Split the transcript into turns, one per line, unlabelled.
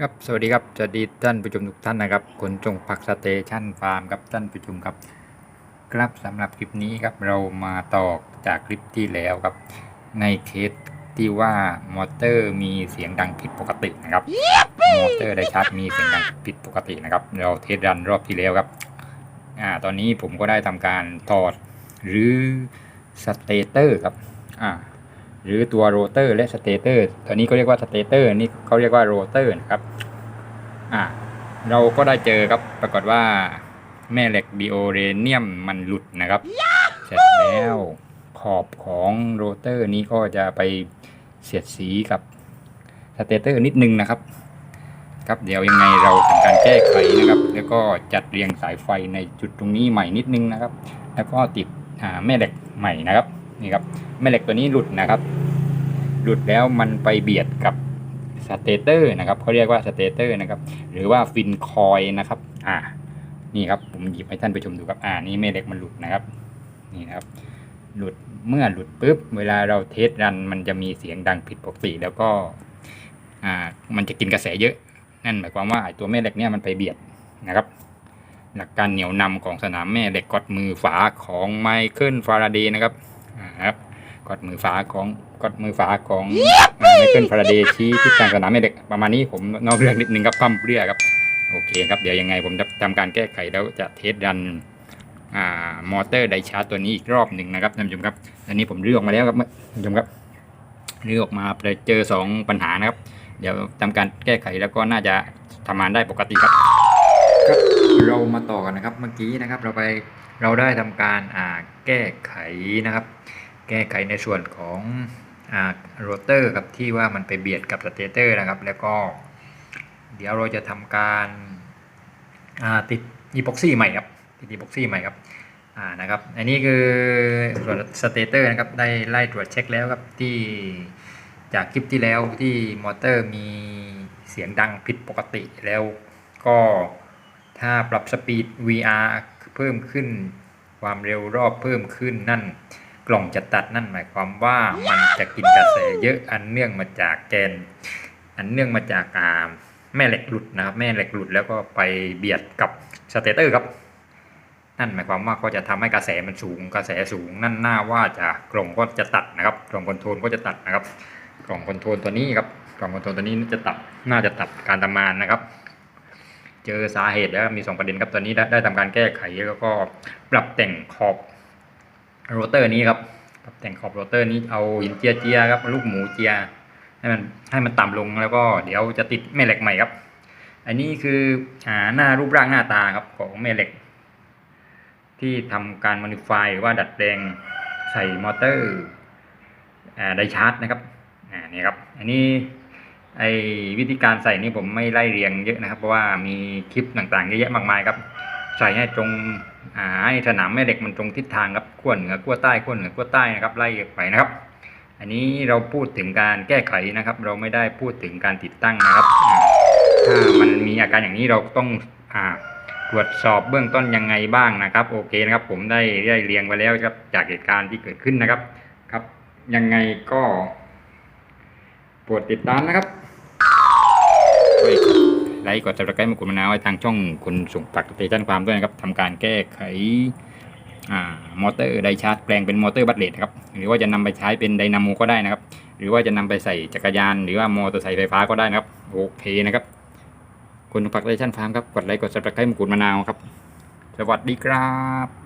ครับสวัสดีครับสวัสดีท่านผู้ชมทุกท่านนะครับคนจงผักสเตชันฟาร์มครับท่านผู้ชมครับ ครับสำหรับคลิปนี้ครับเรามาต่อจากคลิปที่แล้วครับ ในเคสที่ว่ามอเตอร์มีเสียงดังผิดปกตินะครับ มอเตอร์ไดชาร์จมีเสียงดังผิดปกตินะครับ เราเทสรันรอบที่แล้วครับอ่าตอนนี้ผมก็ได้ทำการถอดหรือสเตเตอร์ครับอ่า หรือตัวโรเตอร์และสเตเตอร์ตัวนี้ก็เรียกว่าสเตเตอร์นี่เขาเรียกว่าโรเตอร์นะครับอ่าเราก็ได้เจอครับปรากฏว่าแม่เหล็กดิโอเรเนียมมันหลุดนะครับ เสร็จแล้วขอบของโรเตอร์นี้ก็จะไปเสียดสีกับสเตเตอร์นิดนึงนะครับ ครับเดี๋ยวยังไงเราทำการแก้ไขนะครับ แล้วก็จัดเรียงสายไฟในจุดตรงนี้ใหม่นิดนึงนะครับ แล้วก็ติดแม่เหล็กใหม่นะครับ นี่ครับแม่เหล็กตัวนี้หลุดนะครับ หลุดแล้วมันไปเบียดกับสเตเตอร์นะครับเขาเรียกว่าสเตเตอร์นะครับ หรือว่าฟินคอยนะครับ อ่า นี่ครับผมหยิบให้ท่านผู้ชมดูครับ อ่า นี่แม่เหล็กมันหลุดนะครับ นี่นะครับ หลุดเมื่อหลุดปุ๊บ เวลาเราเทสรันมันจะมีเสียงดังผิดปกติแล้วก็ อ่า มันจะกินกระแสเยอะ นั่นหมายความว่าไอ้ตัวแม่เหล็กเนี่ยมันไปเบียดนะครับ หลักการเหนี่ยวนำของสนามแม่เหล็กกดมือฝาของไมเคิลฟาราเดย์นะครับ อ่าครับกดมือฝาของกดมือฝาของไมเคิลฟาราเดย์ชี้ทิศทางสนามแม่เหล็กประมาณนี้ผมนอกเรื่องนิดนึงครับพั่มเปรี้ยครับโอเคครับเดี๋ยวยังไงผมจะทำการแก้ไขแล้วจะเทสรันอ่ามอเตอร์ไดชาร์จตัวนี้อีกรอบหนึ่งนะครับท่านผู้ชมครับอันนี้ผมรื้อออกมาแล้วครับท่านผู้ชมครับรื้อออกมาไปเจอสองปัญหานะครับ เดี๋ยวทำการแก้ไขแล้วก็น่าจะทำงานได้ปกติครับครับเรามาต่อกันนะครับเมื่อกี้นะครับ เราไปเราได้ทำการอ่าแก้ไขนะครับ แก้ไขในส่วนของโรเตอร์ครับที่ว่ามันไปเบียดกับสเตเตอร์นะครับ แล้วก็เดี๋ยวเราจะทำการาติดอีพ็อกซี่ใหม่ครับติดอีพ็อกซี่ใหม่ครับอ่านะครับอันนี้คือส่วนสเตเตอร์นะครับได้ไล่ตรวจเช็คแล้วครับที่จากคลิปที่แล้วที่มอเตอร์มีเสียงดังผิดปกติแล้วก็ถ้าปรับสปีด VR เพิ่มขึ้นความเร็วรอบเพิ่มขึ้นนั่น กล่องจะตัดนั่นหมายความว่ามันจะกินกระแสเยอะอันเนื่องมาจากแกน อันเนื่องมาจากอ่าแม่เหล็กหลุดนะครับ แม่เหล็กหลุดแล้วก็ไปเบียดกับสเตเตอร์ครับนั่นหมายความว่าก็จะทำให้กระแสมันสูงกระแสสูงนั่นหน้าว่าจะกล่องก็จะตัดนะครับ กล่องคอนโทรลก็จะตัดนะครับ กล่องคอนโทรลตัวนี้ครับกล่องคอนโทรลตัวนี้จะตัดน่าจะตัดการทำงานนะครับ เจอสาเหตุแล้วมีสองประเด็นครับตอนนี้ได้ได้ทำการแก้ไขแล้วก็ปรับแต่งขอบ โรเตอร์นี้ครับปรับแต่งขอบโรเตอร์นี้เอาหินเจียเจียครับลูกหมูเจียให้มันให้มันต่ำลงแล้วก็เดี๋ยวจะติดแม่เหล็กใหม่ครับ อันนี้คืออ่าหน้ารูปร่างหน้าตาครับของแม่เหล็ก ที่ทำการม o ดิฟายหรือว่าดัดแปลงใส่มอเตอร์ไดชาร์จนะครับอ่านี่ครับ อันนี้ไอ้วิธีการใส่นี่ผมไม่ไล่เรียงเยอะนะครับ เพราะว่ามีคลิปต่างๆเยอะแยะมากมายครับ ใส่ให้ตรงอ่าให้สนามแม่เหล็กมันตรงทิศทางครับขั้วเหนือขั้วใต้ขั้วเหนือขั้วใต้นะครับไล่ไปนะครับ อันนี้เราพูดถึงการแก้ไขนะครับ เราไม่ได้พูดถึงการติดตั้งนะครับถ้ามันมีอาการอย่างนี้เราต้องอ่าตรวจสอบเบื้องต้นยังไงบ้างนะครับ โอเคนะครับ ผมได้ได้เรียงไว้แล้วครับจากเหตุการณ์ที่เกิดขึ้นนะครับครับ ยังไงก็โปรดติดตามนะครับ ไลค์กดซับสไครต์มากดมะนาวไว้ทางช่องคุณส่งปักเตชันความด้วยนะครับทำการแก้ไขมอเตอร์ไดชาร์จแปลงเป็นมอเตอร์บัตเลตนะครับหรือว่าจะนำไปใช้เป็นไดนาโมก็ได้นะครับ หรือว่าจะนำไปใส่จักรยาน หรือว่ามอเตอร์ไซค์ไฟฟ้าก็ได้นะครับโอเคนะครับคุณผักไดชันฟาร์มครับกดไลค์กดซับสไครต์มะกรูดมะนาวครับ สวัสดีครับ